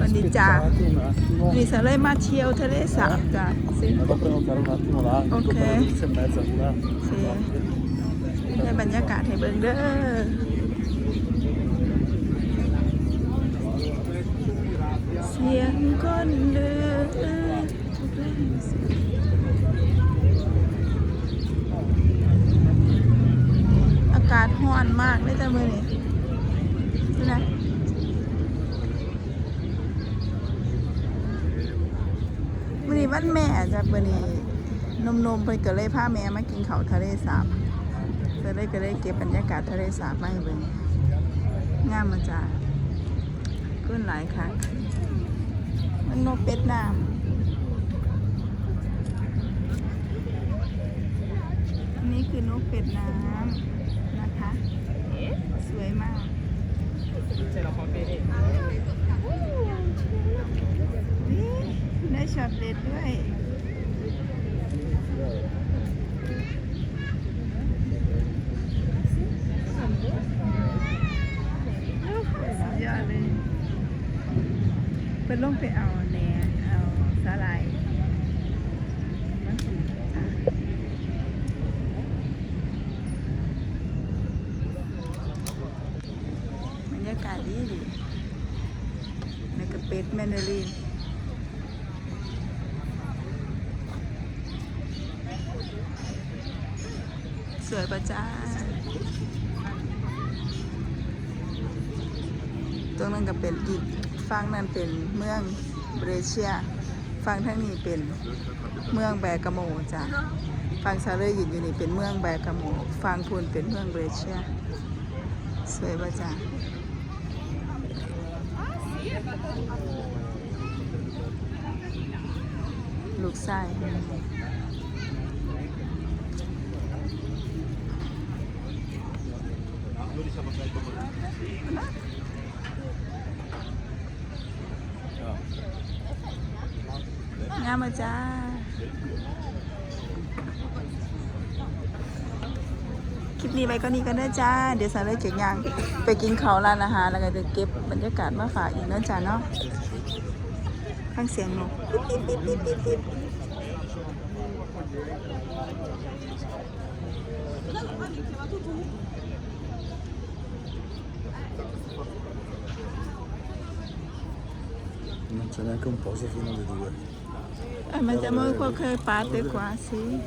วันนี้จ้า aspettati un attimo. วันนี้สาเลยมาเที่ยวทะเลสาบจ้าสิ Vado a prenotare un attimo là, dico Ok. per le 11 e mezza là. สิในบรรยากาศให้เบิ่งเด้อเสียงคนเดินอากาศร้อนมากเลยจ้ามื้อนี้นี่นะ วันแม่จ้ะวันนี้นมนมๆเพิ่นก็เลยพาแม่มากินข้าวทะเลสาบเพิ่นเลยก็เลยเก็บบรรยากาศทะเลสาบมาให้เบิ่งงามมาจ้ะขึ้นหลายครั้งมันนกเป็ดน้ำอันนี้คือนกเป็ดน้ำนะคะ สวยมาก นี่ได้ ช็อตเด็ดด้วยสุดยอดเลยเป็นลงไปเอาแหนเอาสาหร่ายมันสิจ้ะบรรยากาศดีดีในกระเป็ดแมนดาริน ส วยประจ้า ตรงนั้นก็เป็นอีกฝั่งนั้นเป็นเมืองเบรเชียฝั่งทางนี้เป็นเมืองแบกาโมจ้ะฝั่งซาเลอร์ยู่อยู่นี่เป็นเมืองแบกาโมฝั่งพูนเป็นเมืองเบรเชียสวยประจ้าลูกไส้ งามมาจ้าคลิปนี้ไปก็นี้กันนะจ้า เดี๋ยวสาวเลยเก็บยาง ไปกินเขาวร้านอาหารแล้วก็จะเก็บบรรยากาศมาฝากอีกนะจ้าเนาะฟังเสียงนกปิ๊บปิ๊บปิ๊บปิ๊บปิ๊บ Non c'è neanche un posto fino alle 2. Eh, ma qualche parte qua, sì.